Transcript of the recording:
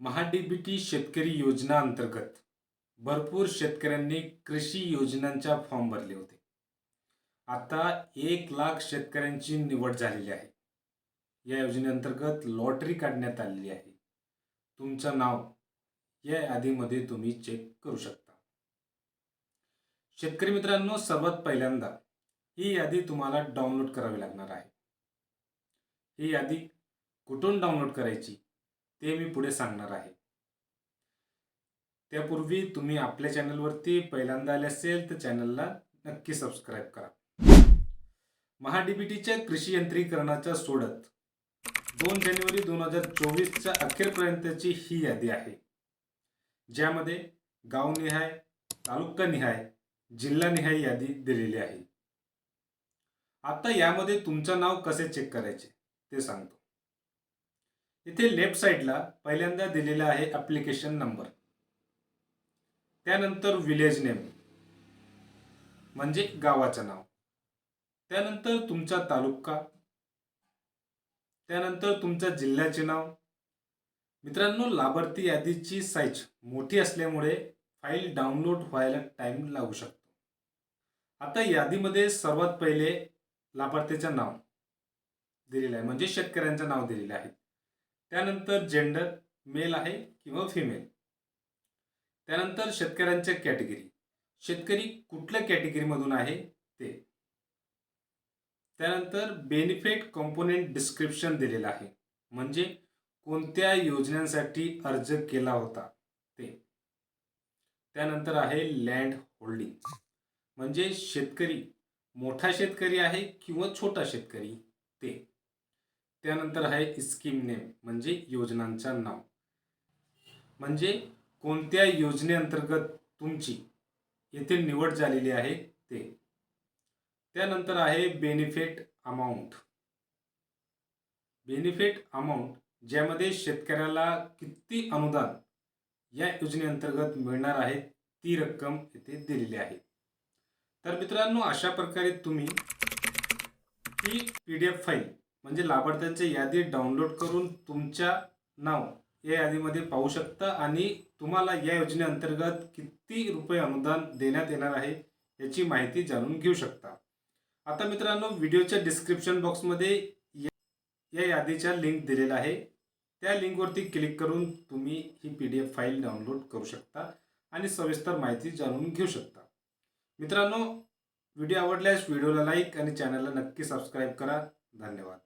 महाडीबीटी शेतकरी योजना अंतर्गत भरपूर शेतकऱ्यांनी कृषी योजनांच्या फॉर्म भरले होते. आता एक लाख शेतकऱ्यांची निवड झालेली आहे. या योजनेअंतर्गत लॉटरी काढण्यात आलेली आहे. तुमचं नाव या यादीमध्ये तुम्ही चेक करू शकता. शेतकरी मित्रांनो सर्वात पहिल्यांदा ही यादी तुम्हाला डाउनलोड करावी लागणार आहे. ही यादी कुठून डाउनलोड करायची? ते मी पुढे सांगणार आहे. त्यापूर्वी तुम्ही आपल्या चॅनलवरती पहिल्यांदा आले असेल तर चॅनलला नक्की सबस्क्राईब करा. महाडीबीटीच्या कृषी यंत्रीकरणाच्या सोडत दोन जानेवारी दोन हजार चोवीसच्या अखेरपर्यंतची ही यादी आहे. ज्यामध्ये गावनिहाय तालुकानिहाय जिल्हानिहाय यादी दिलेली आहे. आता यामध्ये तुमचं नाव कसे चेक करायचे ते सांगतो. इथे लेफ्ट साईडला पहिल्यांदा दिलेला आहे ॲप्लिकेशन नंबर त्यानंतर विलेज नेम म्हणजे गावाचं नाव. त्यानंतर तुमचा तालुका. त्यानंतर तुमच्या जिल्ह्याचे नाव. मित्रांनो लाभार्थी यादीची साईज मोठी असल्यामुळे फाईल डाउनलोड व्हायला टाइम लागू शकतो. आता यादीमध्ये सर्वात पहिले लाभार्थीचं नाव दिलेलं आहे म्हणजे शेतकऱ्यांचं नाव दिलेलं आहे. त्यानंतर जेंडर मेल आहे किंवा फिमेल त्यानंतर शेतकऱ्यांच्या कॅटेगरी शेतकरी कुठल्या कॅटेगरीमधून आहे ते. त्यानंतर बेनिफिट कॉम्पोनेंट डिस्क्रिप्शन दिलेलं आहे. म्हणजे कोणत्या योजनांसाठी अर्ज केला होता ते. त्यानंतर आहे लँड होल्डिंग म्हणजे शेतकरी मोठा शेतकरी आहे किंवा छोटा शेतकरी ते. त्यानंतर आहे स्कीम नेम म्हणजे योजनांचं नाव. म्हणजे कोणत्या योजनेअंतर्गत तुमची येथे निवड झालेली आहे ते. त्यानंतर आहे बेनिफिट अमाऊंट बेनिफिट अमाऊंट ज्यामध्ये शेतकऱ्याला किती अनुदान या योजनेअंतर्गत मिळणार आहे ती रक्कम येथे दिलेली आहे. तर मित्रांनो अशा प्रकारे तुम्ही ही पी डी एफ फाईल म्हणजे लाभार्थ्यांची यादी डाउनलोड करून तुमच्या नाव या यादीमध्ये पाहू शकता आणि तुम्हाला या योजनेअंतर्गत किती रुपये अनुदान देण्यात येणार आहे याची माहिती जाणून घेऊ शकता. आता मित्रांनो व्हिडिओच्या डिस्क्रिप्शन बॉक्समध्ये या- यादीच्या लिंक दिलेला आहे. त्या लिंकवरती क्लिक करून तुम्ही ही P D F file download करू शकता आणि सविस्तर माहिती जाणून घेऊ शकता. मित्रांनो व्हिडिओ आवडल्यास व्हिडिओला लाईक आणि चॅनलला नक्की सबस्क्राईब करा. धन्यवाद.